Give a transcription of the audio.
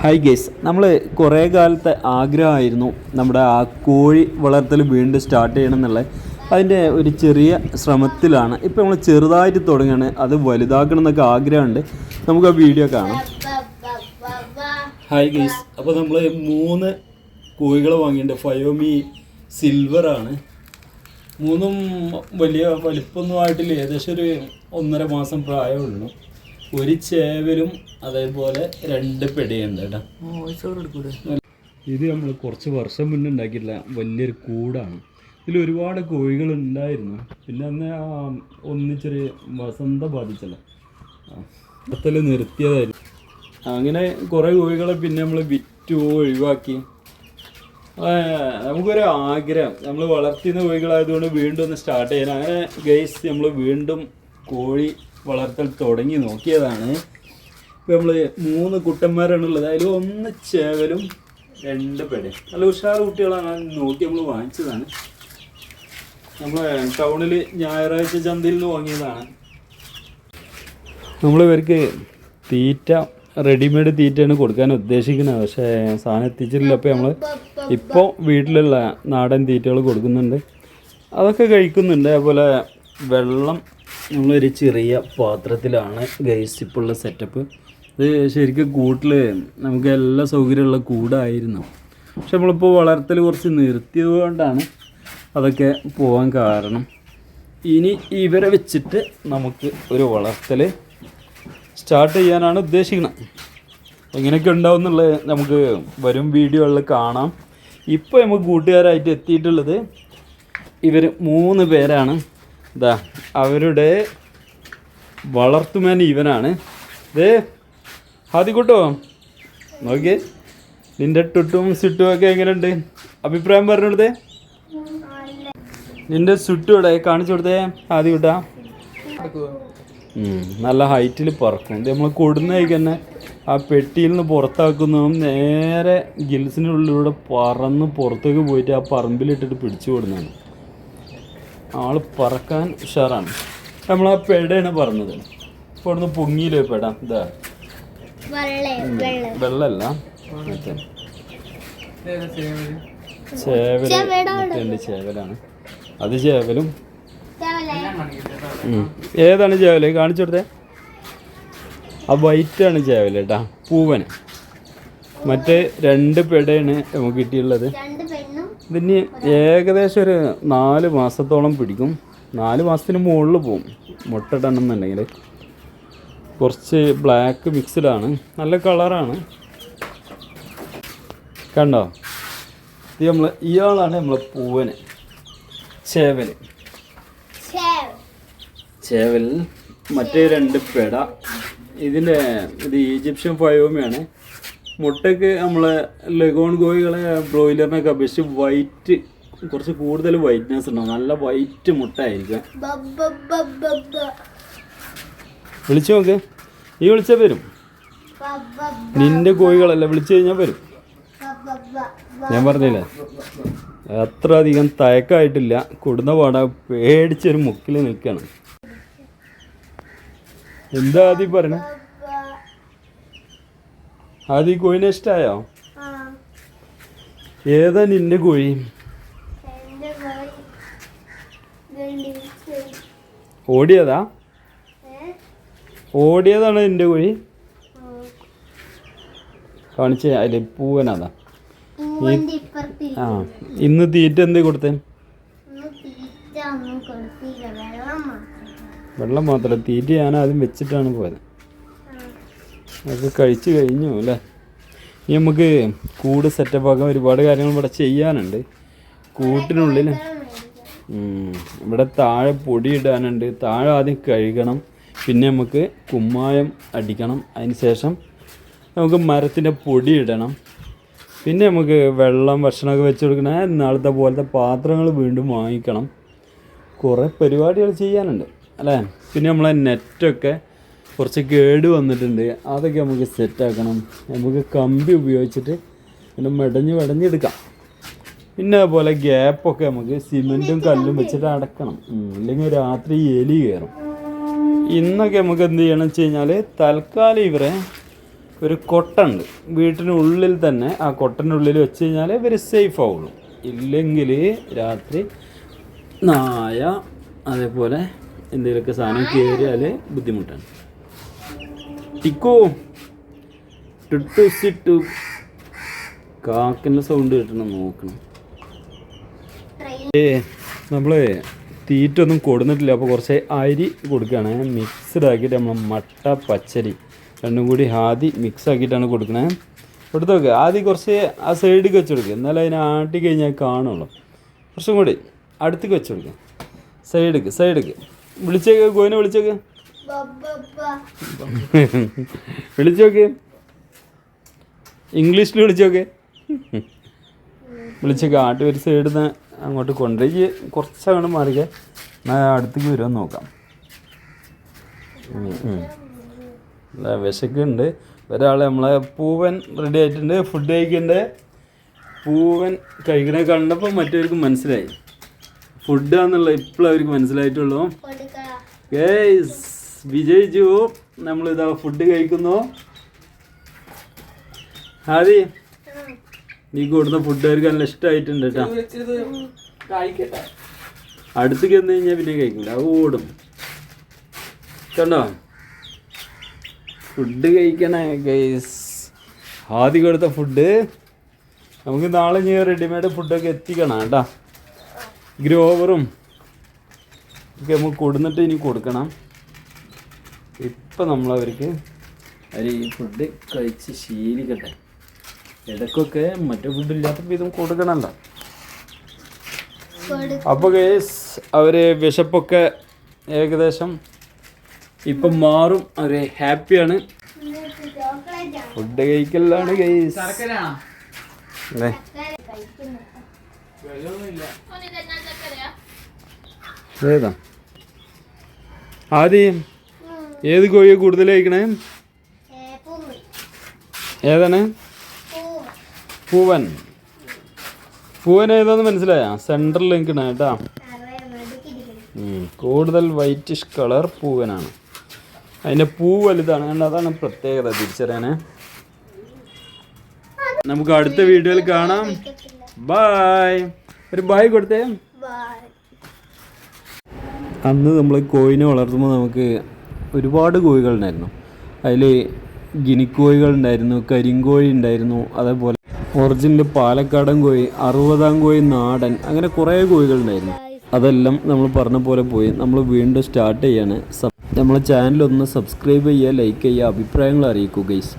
Hi guys നമ്മൾ കുറേ കാലത്തെ ആഗ്രഹമായിരുന്നു നമ്മുടെ ആ കോഴി വളർത്തൽ വീണ്ടും സ്റ്റാർട്ട് ചെയ്യണം എന്നുള്ളത്. അതിന്റെ ഒരു ചെറിയ ശ്രമത്തിലാണ്. ഇപ്പോൾ നമ്മൾ ചെറുതായിട്ട് തുടങ്ങുകയാണ് അത് വലുതാക്കണം എന്നൊക്കെ ആഗ്രഹമുണ്ട്. നമുക്ക് ആ വീഡിയോ കാണാം. ഹായ് ഗേസ് അപ്പോൾ നമ്മൾ മൂന്ന് കോഴികൾ വാങ്ങിയിട്ടുണ്ട്. ഫയോമി സിൽവറാണ് മൂന്നും വലിയ വലിപ്പമൊന്നും ആയിട്ടില്ല. ഏകദേശം ഒരു ഒന്നര മാസം പ്രായമുള്ളൂ. ഒരു ചേവലും അതേപോലെ രണ്ട് പെടിയുണ്ട് കേട്ടോ. ഇത് നമ്മൾ കുറച്ച് വർഷം മുന്നേ ഉണ്ടാക്കിയില്ല വലിയൊരു കൂടാണ്. ഇതിൽ ഒരുപാട് കോഴികൾ ഉണ്ടായിരുന്നു. പിന്നെ അന്ന് ആ ഒന്നിച്ചൊരു വസന്ത ബാധിച്ചല്ലോ. അത്തൽ നിർത്തിയതായിരുന്നു. അങ്ങനെ കുറേ കോഴികളെ പിന്നെ നമ്മൾ വിറ്റു ഒഴിവാക്കി. ആ, നമുക്കൊരു ആഗ്രഹം. നമ്മൾ വളർത്തുന്ന കോഴികളായതുകൊണ്ട് വീണ്ടും ഒന്ന് സ്റ്റാർട്ട് ചെയ്യാൻ അങ്ങനെ ഗൈസ് നമ്മൾ വീണ്ടും കോഴി വളർത്തൽ തുടങ്ങി നോക്കിയതാണ്. ഇപ്പം നമ്മൾ മൂന്ന് കുട്ടന്മാരാണുള്ളത്. അതിൽ ഒന്ന് ചേവലും രണ്ട് പേടെ. നല്ല ഉഷാർ കുട്ടികളാണ്. നോക്കി നമ്മൾ വാങ്ങിച്ചതാണ്. നമ്മൾ ടൗണിൽ ഞായറാഴ്ച ചന്തയിൽ നിന്ന് വാങ്ങിയതാണ്. നമ്മൾ ഇവർക്ക് തീറ്റ റെഡിമെയ്ഡ് തീറ്റയാണ് കൊടുക്കാൻ ഉദ്ദേശിക്കുന്നത്. പക്ഷേ സാധനം എത്തിച്ചിട്ടില്ല. അപ്പോൾ നമ്മൾ ഇപ്പോൾ വീട്ടിലുള്ള നാടൻ തീറ്റകൾ കൊടുക്കുന്നുണ്ട്. അതൊക്കെ കഴിക്കുന്നുണ്ട്. അതുപോലെ വെള്ളം നമ്മളൊരു ചെറിയ പാത്രത്തിലാണ് ഗൈസ് ഇപ്പോൾ ഉള്ള സെറ്റപ്പ് ഇത് ശരിക്കും കൂട്ടിൽ നമുക്ക് എല്ലാ സൗകര്യമുള്ള കൂടായിരുന്നു. പക്ഷെ നമ്മളിപ്പോൾ വളർത്തൽ കുറച്ച് നിർത്തിയത് കൊണ്ടാണ് അതൊക്കെ പോകാൻ കാരണം. ഇനി ഇവരെ വെച്ചിട്ട് നമുക്ക് ഒരു വളർത്തൽ സ്റ്റാർട്ട് ചെയ്യാനാണ് ഉദ്ദേശിക്കുന്നത് എങ്ങനെയൊക്കെ ഉണ്ടാവും എന്നുള്ളത് നമുക്ക് വരും വീഡിയോകളിൽ കാണാം. ഇപ്പോൾ നമുക്ക് കൂട്ടുകാരായിട്ട് എത്തിയിട്ടുള്ളത് ഇവർ മൂന്ന് പേരാണ്. ഇതാ അവരുടെ വളർത്തുമാൻ ഇവനാണ്. ദേ കൂട്ടോ നോക്കിയേ നിന്റെ ടുട്ടും സിട്ടും ഒക്കെ എങ്ങനെയുണ്ട്? അഭിപ്രായം പറഞ്ഞെടുത്തേ നിന്റെ സുട്ടു ഇവിടെ കാണിച്ചു കൊടുത്തേ ആദ്യം കൂട്ടാ നല്ല ഹൈറ്റിൽ പറക്കും നമ്മൾ കൊടുന്നേക്ക് തന്നെ ആ പെട്ടിയിൽ നിന്ന് പുറത്താക്കുന്നതും നേരെ ഗിൽസിനുള്ളിലൂടെ പറന്ന് പുറത്തേക്ക് പോയിട്ട് ആ പറമ്പിലിട്ടിട്ട് പിടിച്ചു കൊടുക്കുന്നതാണ് ആൾ പറക്കാൻ ഉഷാറാണ്. നമ്മൾ ആ പെടയാണ് പറഞ്ഞത്. ഇപ്പോൾ ഇവിടുന്ന് പൊങ്ങിയില്ലേ പെട? ഇതാ. വെള്ളമല്ല ചേവൽ? മറ്റേ ചേവലാണ്? അത് ചേവലും. ഏതാണ് ചേവൽ? കാണിച്ചു കൊടുത്തേ. ആ വൈറ്റാണ് ചേവൽ കേട്ടാ. പൂവന്. മറ്റേ രണ്ട് പെടയാണ് നമുക്ക് കിട്ടിയുള്ളത്. ഇതിന് ഏകദേശം ഒരു നാല് മാസത്തോളം പിടിക്കും. നാല് മാസത്തിന് മുകളിൽ പോകും മുട്ടയിടണം എന്നുണ്ടെങ്കിൽ കുറച്ച് ബ്ലാക്ക് മിക്സ്ഡാണ് നല്ല കളറാണ് കണ്ടോ? ഇത് നമ്മൾ ഇയാളാണ് നമ്മളെ പൂവന്. ചേവൽ. ചേവൽ മറ്റേ രണ്ട് പെട. ഇതിന്റെ ഇത് ഈജിപ്ഷ്യൻ ഫയോമയാണ് മുട്ടയ്ക്ക് നമ്മളെ ലഗോൺ കോഴികളെ ബ്രോയിലറിനൊക്കെ അപേക്ഷിച്ച് വൈറ്റ് കുറച്ച് കൂടുതൽ വൈറ്റ്നെസ് ഉണ്ടാവും. നല്ല വൈറ്റ് മുട്ട ആയിരിക്കും വിളിച്ചു നോക്ക്. ഈ വിളിച്ച വരും. നിന്റെ കോഴികളല്ല വിളിച്ചു കഴിഞ്ഞാൽ വരും. ഞാൻ പറഞ്ഞില്ലേ? അത്ര അധികം തയക്കായിട്ടില്ല. കൊടുന്ന പാട പേടിച്ചൊരു മുക്കിൽ നിൽക്കണം. എന്താ ആദ്യം ബബ്ബ. ആദ്യം കോഴിനെ ഇഷ്ടമായോ ഏതാ നിന്റെ കോഴി. ഓടിയതാ? ഓടിയതാണ് നിന്റെ കോഴി കാണിച്ച അതിൽ പൂവനതാ. ആ ഇന്ന് തീറ്റ എന്ത് കൊടുത്തേ? വെള്ളം മാത്രം. തീറ്റ ഞാൻ ആദ്യം വെച്ചിട്ടാണ് പോയത്. അതൊക്കെ കഴിച്ചു കഴിഞ്ഞു അല്ലേ? ഇനി നമുക്ക് കൂട് സെറ്റപ്പ് ആക്കാൻ ഒരുപാട് കാര്യങ്ങൾ ഇവിടെ ചെയ്യാനുണ്ട്. കൂട്ടിനുള്ളിൽ ഇവിടെ താഴെ പൊടി ഇടാനുണ്ട്. താഴെ ആദ്യം കഴുകണം. പിന്നെ നമുക്ക് കുമ്മായം അടിക്കണം. അതിന് ശേഷം നമുക്ക് മരത്തിന്റെ പൊടി ഇടണം. പിന്നെ നമുക്ക് വെള്ളം ഭക്ഷണമൊക്കെ വെച്ച് കൊടുക്കണ. നാളത്തെ പോലത്തെ പാത്രങ്ങൾ വീണ്ടും വാങ്ങിക്കണം. കുറേ പരിപാടികൾ ചെയ്യാനുണ്ട് അല്ലേ? പിന്നെ നമ്മളെ നെറ്റൊക്കെ കുറച്ച് കേട് വന്നിട്ടുണ്ട്. അതൊക്കെ നമുക്ക് സെറ്റാക്കണം നമുക്ക് കമ്പി ഉപയോഗിച്ചിട്ട് പിന്നെ മെടഞ്ഞ് മെടഞ്ഞെടുക്കാം. പിന്നെ അതുപോലെ ഗ്യാപ്പൊക്കെ നമുക്ക് സിമെന്റും കല്ലും വെച്ചിട്ട് അടക്കണം. അല്ലെങ്കിൽ രാത്രി എലി കയറും ഇന്നൊക്കെ നമുക്ക് എന്ത് ചെയ്യണം വെച്ച് കഴിഞ്ഞാൽ തൽക്കാലം ഇവരെ ഒരു കൊട്ടുണ്ട്. വീട്ടിനുള്ളിൽ തന്നെ ആ കൊട്ടന്റെ ഉള്ളിൽ വെച്ച് കഴിഞ്ഞാൽ ഇവർ സേഫ് ആവുള്ളൂ. ഇല്ലെങ്കിൽ രാത്രി നായ അതേപോലെ എന്തെങ്കിലുമൊക്കെ സാധനം കയറിയാൽ ബുദ്ധിമുട്ടാണ്. ടിക്കോ ടിട്ടു സിട്ടു കാക്കിന്റെ സൗണ്ട് കിട്ടണം നോക്കണം. ഏ നമ്മൾ തീറ്റ ഒന്നും കൊടുന്നിട്ടില്ല. അപ്പോൾ കുറച്ച് അരി കൊടുക്കുകയാണ് മിക്സ്ഡ് ആക്കിയിട്ട് നമ്മൾ മട്ട പച്ചരി രണ്ടും കൂടി ആദ്യം മിക്സ് ആക്കിയിട്ടാണ് കൊടുക്കണേ. കൊടുത്തു നോക്കുക ആദ്യം കുറച്ച് ആ സൈഡിലേക്ക് വെച്ച് കൊടുക്കുക എന്നാലും അതിനെ ആട്ടി കഴിഞ്ഞാൽ കാണുള്ളൂ. കുറച്ചും കൂടി അടുത്തേക്ക് വെച്ച് കൊടുക്കുക സൈഡിക്ക് സൈഡിക്ക് വിളിച്ചേക്ക് കോയിനെ വിളിച്ചേക്ക്. വിളിച്ചോക്ക്. ഇംഗ്ലീഷിൽ വിളിച്ചോക്കെ. വിളിച്ചേക്ക് കാട്ട് ഒരു സൈഡിൽ നിന്ന് അങ്ങോട്ട് കൊണ്ടുപോയി കുറച്ച് മാറിക്കെ. എന്നാൽ അടുത്തേക്ക് വരുമെന്ന് നോക്കാം. അല്ല വിശക്കുണ്ട്. ഒരാൾ നമ്മളെ പൂവൻ റെഡി ആയിട്ടുണ്ട് ഫുഡ് കഴിക്കുന്നുണ്ട് പൂവൻ കഴിക്കണേ കണ്ടപ്പോൾ മറ്റവർക്ക് മനസ്സിലായി. ഫുഡാന്നുള്ള ഇപ്പോഴും അവർക്ക് മനസ്സിലായിട്ടുള്ളൂ. ഗേയ്സ് വിജയിച്ചു. ഇതാ ഫുഡ് കഴിക്കുന്നു. ആദി നീ കൊടുത്ത ഫുഡ് അവർക്ക് നല്ല ഇഷ്ടമായിട്ടുണ്ട് കേട്ടോ. അടുത്തേക്ക് എന്ന് കഴിഞ്ഞാൽ പിന്നെ കഴിക്കില്ല ഓടും. കണ്ടോ? ഫുഡ് കഴിക്കണേ ഗൈസ് ആദ്യം കൊടുത്ത ഫുഡ് നമുക്ക് നാളെ ഞാൻ റെഡിമെയ്ഡ് ഫുഡൊക്കെ എത്തിക്കണം കേട്ടോ. ഗ്രോവറും ഒക്കെ നമുക്ക് കൊടുന്നിട്ട് ഇനി കൊടുക്കണം. ഇപ്പം നമ്മളവർക്ക് അവർ ഈ ഫുഡ് കഴിച്ച് ശീലിക്കട്ടെ. ഇടയ്ക്കൊക്കെ മറ്റു ഫുഡ് ഇല്ലാത്തപ്പോൾ ഇതും കൊടുക്കണമല്ലോ കൊടുക്കാം. അപ്പോൾ കേസ് അവർ വിശപ്പൊക്കെ ഏകദേശം ഇപ്പം മാറും. അവർ ഹാപ്പിയാണ്. ചോക്ലേറ്റ് ആണ് ഫുഡ് കഴിക്കലാണ് കേസ് അല്ലേ? ഏതാ ആദ്യം ഏത് കോഴിയെ കൂടുതൽ കഴിക്കണേ? ഏതാണ്? പൂവ്. പൂവൻ. പൂവൻ ഏതാന്ന് മനസ്സിലായ? സെന്ററിൽ നിൽക്കണ കേട്ടാ. കൂടുതൽ വൈറ്റിഷ് കളർ പൂവനാണ്. അതിന്റെ പൂ വലുതാണ്. കണ്ട? അതാണ് പ്രത്യേകത തിരിച്ചറിയാനേ. നമുക്ക് അടുത്ത വീഡിയോയിൽ കാണാം. ബായ് ഒരു ബായ് കൊടുത്തേ. അന്ന് നമ്മൾ കോയിനെ വളർത്തുമ്പോൾ നമുക്ക് ഒരുപാട് കോഴികളുണ്ടായിരുന്നു അതിൽ ഗിനിക്കോഴികൾ ഉണ്ടായിരുന്നു കരിങ്കോഴി ഉണ്ടായിരുന്നു അതേപോലെ ഒറിജിനൽ പാലക്കാടൻ കോഴി അറുപതാം കോഴി നാടൻ അങ്ങനെ കുറേ കോഴികളുണ്ടായിരുന്നു അതെല്ലാം നമ്മൾ പറഞ്ഞ പോലെ പോയി. നമ്മൾ വീണ്ടും സ്റ്റാർട്ട് ചെയ്യാണ്. നമ്മളെ ചാനലൊന്ന് സബ്സ്ക്രൈബ് ചെയ്യുക ലൈക്ക് ചെയ്യുക അഭിപ്രായങ്ങൾ അറിയിക്കുക ഗൈസ്